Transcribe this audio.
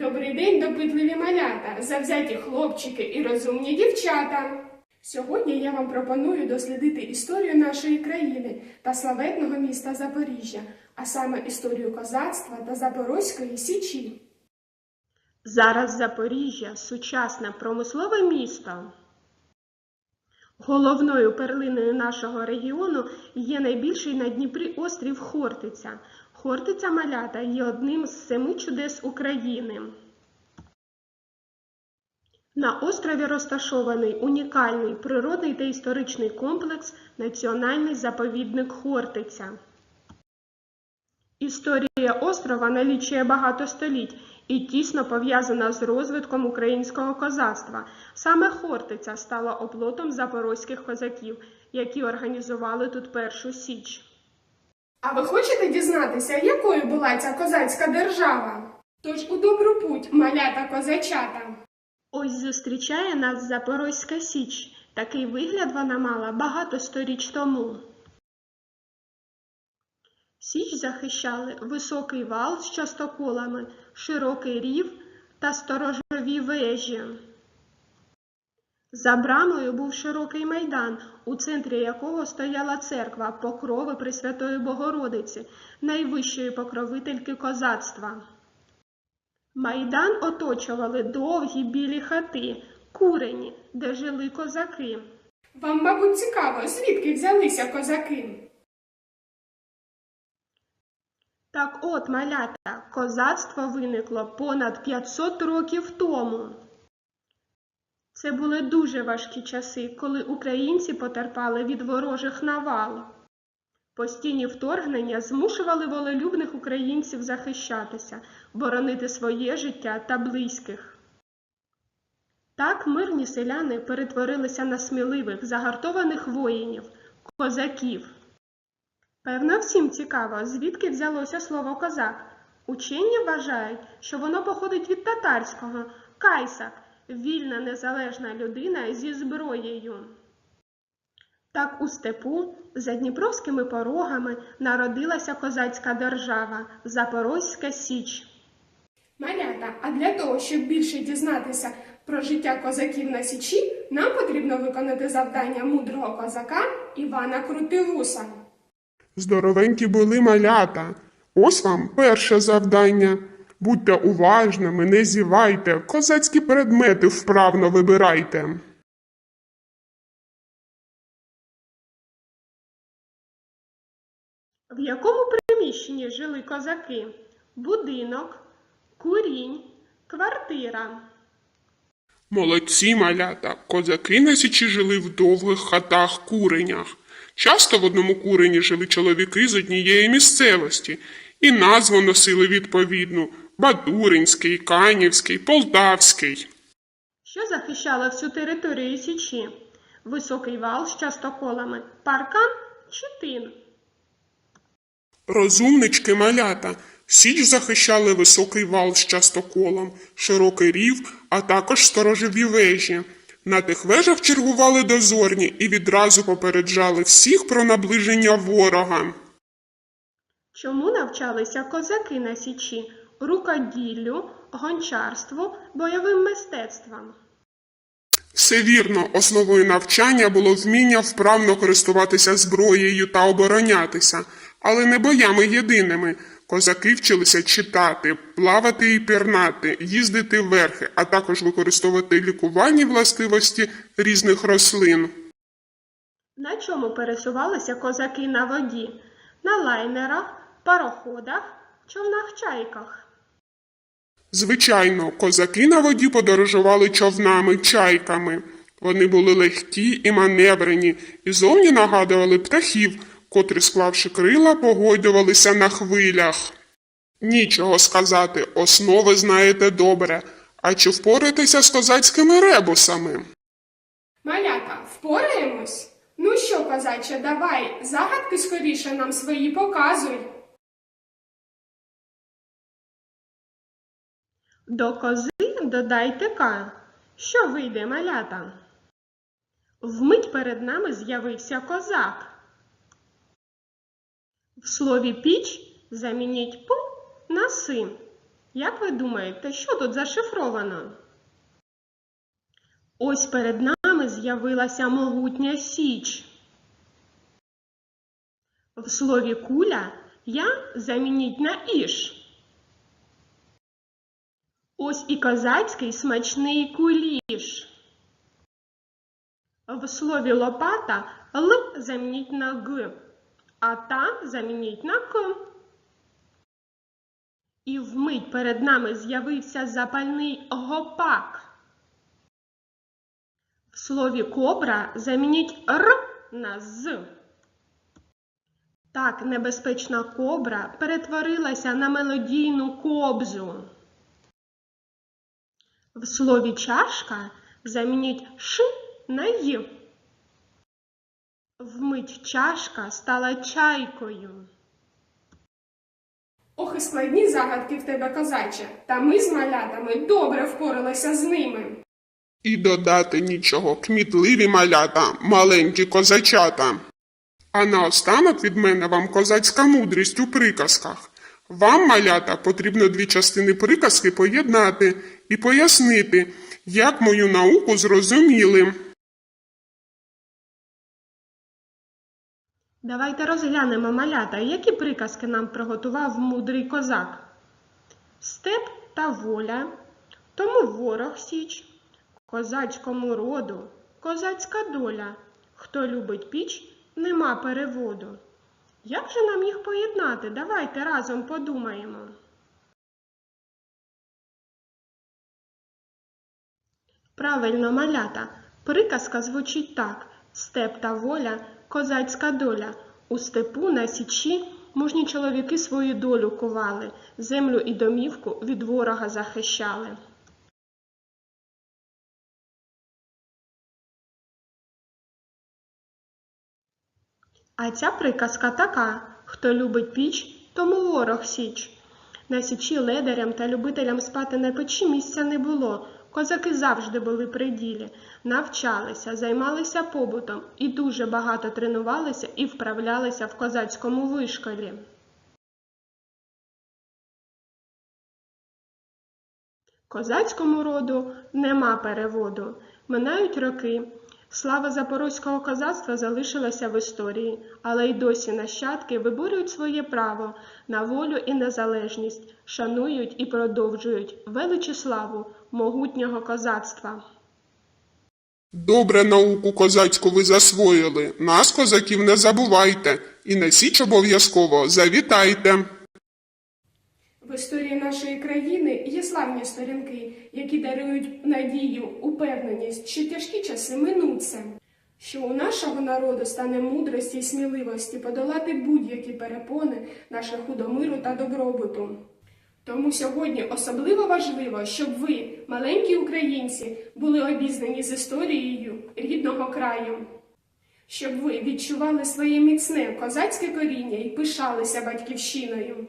Добрий день, допитливі малята, завзяті хлопчики і розумні дівчата. Сьогодні я вам пропоную дослідити історію нашої країни та славетного міста Запоріжжя, а саме історію козацтва та Запорозької січі. Зараз Запоріжжя сучасне промислове місто. Головною перлиною нашого регіону є найбільший на Дніпрі острів Хортиця. Хортиця малята є одним з семи чудес України. На острові розташований унікальний природний та історичний комплекс Національний заповідник Хортиця. Історія острова налічує багато століть і тісно пов'язана з розвитком українського козацтва. Саме Хортиця стала оплотом запорозьких козаків, які організували тут першу січ. А ви хочете дізнатися, якою була ця козацька держава? Тож у добру путь, малята козачата. Ось зустрічає нас Запорозька Січ. Такий вигляд вона мала багато сторіч тому. Січ захищали високий вал з частоколами, широкий рів та сторожові вежі. За брамою був широкий майдан, у центрі якого стояла церква покрови Пресвятої Богородиці, найвищої покровительки козацтва. Майдан оточували довгі білі хати, курені, де жили козаки. Вам, мабуть, цікаво, звідки взялися козаки? Так от, малята, козацтво виникло понад 500 років тому. Це були дуже важкі часи, коли українці потерпали від ворожих навал. Постійні вторгнення змушували волелюбних українців захищатися, боронити своє життя та близьких. Так мирні селяни перетворилися на сміливих, загартованих воїнів, козаків. Певно, всім цікаво, звідки взялося слово козак. Учені вважають, що воно походить від татарського кайсак, вільна незалежна людина зі зброєю. Так у степу за дніпровськими порогами народилася козацька держава Запорозька Січ. Малята, а для того, щоб більше дізнатися про життя козаків на Січі, нам потрібно виконати завдання мудрого козака Івана Крутивуса. Здоровенькі були малята. Ось вам перше завдання. Будьте уважними, не зівайте, козацькі предмети вправно вибирайте. В якому приміщенні жили козаки? Будинок, курінь, квартира. Молодці малята, козаки на січі жили в довгих хатах куренях. Часто в одному курені жили чоловіки з однієї місцевості, і назву носили відповідну Батуринський, Канівський, Полтавський. Що захищало всю територію Січі? Високий вал з частоколами, паркан чи тин? Розумнички малята. Січ захищали високий вал з частоколом, широкий рів, а також сторожові вежі. На тих вежах чергували дозорні і відразу попереджали всіх про наближення ворога. Чому навчалися козаки на Січі? Рукоділлю, гончарству, бойовим мистецтвам. Все вірно, основою навчання було вміння вправно користуватися зброєю та оборонятися, але не боями єдиними. Козаки вчилися читати, плавати і пірнати, їздити верхи, а також використовувати лікувальні властивості різних рослин. На чому пересувалися козаки на воді? На лайнерах, пароходах, човнах чайках. Звичайно, козаки на воді подорожували човнами, чайками. Вони були легкі і маневрені, і зовні нагадували птахів, котрі, склавши крила, погойдувалися на хвилях. Нічого сказати, основи знаєте добре. А чи впораєтеся з козацькими ребусами? Малята, впораємось? Ну що, козаче, давай, загадки скоріше нам свої показуй. До кози додайте ка. Що вийде, малята? Вмить перед нами з'явився козак. В слові піч замініть п на си. Як ви думаєте, що тут зашифровано? Ось перед нами з'явилася могутня січ. В слові куля я замініть на іш. Ось і козацький смачний куліш. В слові лопата л замініть на г, а та замініть на к. І вмить перед нами з'явився запальний гопак. В слові кобра замініть р на з. Так небезпечна кобра перетворилася на мелодійну кобзу. В слові чашка замініть ш на й. Вмить чашка стала чайкою. Ох, і складні загадки в тебе, козаче, та ми з малятами добре впоралися з ними. І додати нічого, кмітливі малята, маленькі козачата. А наостанок від мене вам козацька мудрість у приказках. Вам, малята, потрібно дві частини приказки поєднати і пояснити, як мою науку зрозуміли. Давайте розглянемо малята, які приказки нам приготував мудрий козак. Степ та воля, тому ворог січ, козацькому роду, козацька доля. Хто любить піч, нема переводу. Як же нам їх поєднати? Давайте разом подумаємо. Правильно, малята. Приказка звучить так: степ та воля, козацька доля. У степу на січі мужні чоловіки свою долю кували, землю і домівку від ворога захищали. А ця приказка така: хто любить піч, тому ворог січ. На січі ледарям та любителям спати на печі місця не було. Козаки завжди були при ділі, навчалися, займалися побутом і дуже багато тренувалися і вправлялися в козацькому вишколі. Козацькому роду нема переводу. Минають роки. Слава запорозького козацтва залишилася в історії, але й досі нащадки виборюють своє право на волю і незалежність, шанують і продовжують величі славу могутнього козацтва. Добре науку козацьку ви засвоїли. Нас, козаків, не забувайте. І на січ обов'язково завітайте. В історії нашої країни є славні сторінки, які дарують надію, упевненість, що тяжкі часи минуться, що у нашого народу стане мудрості і сміливості подолати будь-які перепони на шляху до миру та добробуту. Тому сьогодні особливо важливо, щоб ви, маленькі українці, були обізнані з історією рідного краю, щоб ви відчували своє міцне козацьке коріння і пишалися батьківщиною.